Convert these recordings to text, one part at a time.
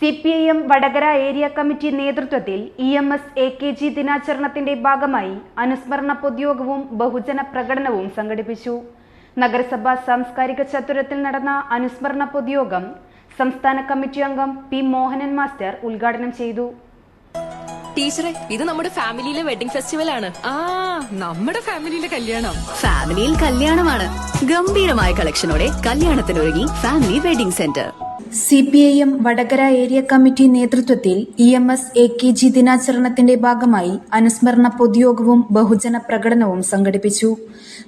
C P I M Vadakara area committee നേതൃത്വത്തിൽ E M S A K G ദിനാചരണത്തിന്റെ ഭാഗമായി അനുസ്മരണ പൊതുയോഗവും ബഹുജന പ്രകടനവും സംഘടിപ്പിച്ചു. നഗരസഭാ സാംസ്കാരിക ചത്തുരത്തിൽ നടന്ന അനുസ്മരണ പൊതുയോഗം സംസ്ഥാന കമ്മിറ്റി അംഗം പി മോഹനൻ മാസ്റ്റർ ഉദ്ഘാടനം ചെയ്തു. ടീച്ചറെ ഇത് നമ്മുടെ ഫാമിലിയിലെ വെഡിംഗ് ഫെസ്റ്റിവൽ ആണ്. ആ നമ്മുടെ ഫാമിലിയിലെ കല്യാണം. ഫാമിലിയിൽ കല്യാണമാണ്. ഗംഭീരമായ കളക്ഷനോടെ കല്യാണത്തിനൊരുങ്ങി family wedding centre. C P I M Vadakara area committee നേതൃത്വത്തിൽ E M S A K G ദിനാചരണത്തിന്റെ ഭാഗമായി അനുസ്മരണ പൊതുയോഗവും ബഹുജന പ്രകടനവും സംഘടിപ്പിച്ചു.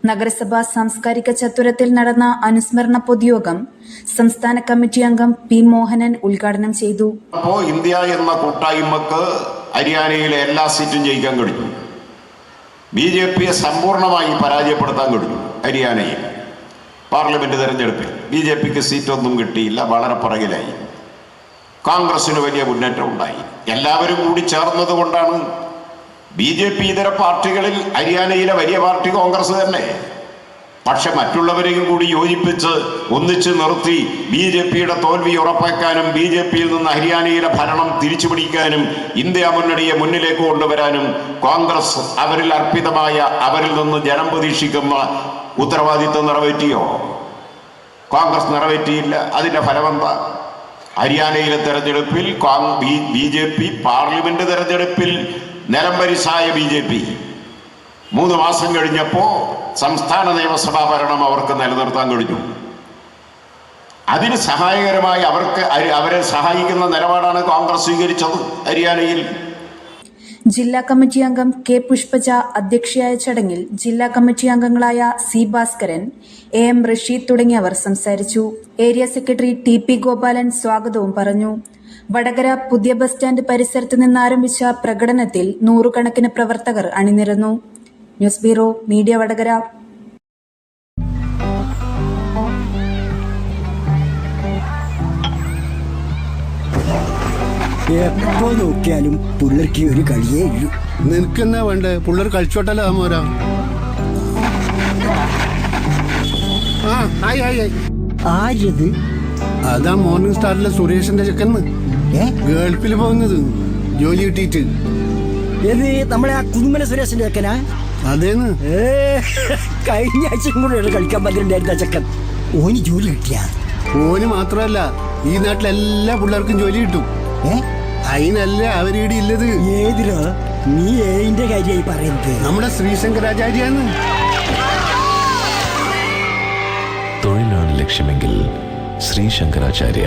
നഗരസഭാ സാംസ്കാരിക ചത്തുരത്തിൽ നടന്ന അനുസ്മരണ പൊതുയോഗം സംസ്ഥാന കമ്മിറ്റി അംഗം പി മോഹനൻ ഉദ്ഘാടനം ചെയ്തു. ഇന്ത്യ എന്ന കൂട്ടായ്മക്ക് ഹരിയാനയിലെ എല്ലാ സീറ്റും ജയിക്കാൻ കഴിഞ്ഞു. ബി ജെ പിയെ സമ്പൂർണമായി പരാജയപ്പെടുത്താൻ കഴിഞ്ഞു ഹരിയാനയിൽ. പാർലമെന്റ് തെരഞ്ഞെടുപ്പിൽ ബി ജെ പിക്ക് സീറ്റൊന്നും കിട്ടിയില്ല വളരെ പുറകിലായി. കോൺഗ്രസ്സിന് വലിയ മുന്നേറ്റം ഉണ്ടായി. എല്ലാവരും കൂടി ചേർന്നത് കൊണ്ടാണ് ബി ജെ പി ഇതര പാർട്ടികളിൽ ഹരിയാനയിലെ വലിയ പാർട്ടി കോൺഗ്രസ് തന്നെ. പക്ഷെ മറ്റുള്ളവരെയും കൂടി യോജിപ്പിച്ച് ഒന്നിച്ചു നിർത്തി ബി ജെ പിയുടെ തോൽവി ഉറപ്പാക്കാനും ബി ജെ പിയിൽ നിന്ന് ഹരിയാനയിലെ ഭരണം തിരിച്ചുപിടിക്കാനും ഇന്ത്യ മുന്നണിയെ മുന്നിലേക്ക് കൊണ്ടുവരാനും കോൺഗ്രസ് അവരിൽ അർപ്പിതമായ അവരിൽ നിന്ന് ജനം പ്രതീക്ഷിക്കുന്ന ഉത്തരവാദിത്വം നിറവേറ്റിയോ? കോൺഗ്രസ് നിറവേറ്റിയില്ല. അതിന്റെ ഫലമെന്താ? ഹരിയാനയിലെ തെരഞ്ഞെടുപ്പിൽ ബി ജെ പി പാർലമെന്റ് തെരഞ്ഞെടുപ്പിൽ നിലംപരിശായ ബി ജെ പി. മൂന്ന് മാസം കഴിഞ്ഞപ്പോ സംസ്ഥാന നിയമസഭാ ഭരണം അവർക്ക് നിലനിർത്താൻ കഴിഞ്ഞു. അതിന് സഹായകരമായി അവർക്ക് അവരെ സഹായിക്കുന്ന നിലപാടാണ് കോൺഗ്രസ് സ്വീകരിച്ചത് ഹരിയാനയിൽ. ജില്ലാ കമ്മിറ്റി അംഗം കെ പുഷ്പജ അധ്യക്ഷയായ ചടങ്ങിൽ ജില്ലാ കമ്മിറ്റി അംഗങ്ങളായ C Bhaskaran A M Rasheed തുടങ്ങിയവർ സംസാരിച്ചു. Area secretary T P Gopalan സ്വാഗതവും പറഞ്ഞു. വടകര പുതിയ ബസ് സ്റ്റാൻഡ് പരിസരത്ത് നിന്നാരംഭിച്ച പ്രകടനത്തിൽ നൂറുകണക്കിന് പ്രവർത്തകർ അണിനിരന്നു. News bureau media Vadakara. എപ്പോ നോക്കിയാലും പുള്ളർക്ക് ഒരു കളിയേ ഇല്ലു. നിനക്കെന്നാ വേണ്ടേ? പുള്ളർ കളിച്ചോട്ടല്ലോ മോരാ? ആ ആരത് അതാ മോർണിംഗ് സ്റ്റാറിലെ സുരേഷിന്റെ ചെക്കന്ന് ഏ? ഗൾഫിൽ പോകുന്നത്. ജോലി കിട്ടിയിട്ട്. ഏത്? നമ്മളെ ആ കുന്നുമല സുരേഷിന്റെ ചെക്കനാ? അതേന്ന്? ഏ കഴിഞ്ഞ ആഴ്ചയും കൂടെ കളിക്കാൻ പറ്റുന്നുണ്ടായിരുന്ന ചക്കൻ ഓന് ജോലി കിട്ടിയ? ഓന് മാത്രമല്ല ഈ നാട്ടിലെ എല്ലാ പിള്ളേർക്കും ജോലി കിട്ടും. ഏ? അതിനല്ല അവരീടെ ഇല്ലത്. ഏതിലോ നീ ഏതിന്റെ കാര്യമായി പറയുന്നത്. നമ്മുടെ ശ്രീശങ്കരാചാര്യാന്ന് തൊഴിലാണ് ലക്ഷ്യമെങ്കിൽ ശ്രീ ശങ്കരാചാര്യ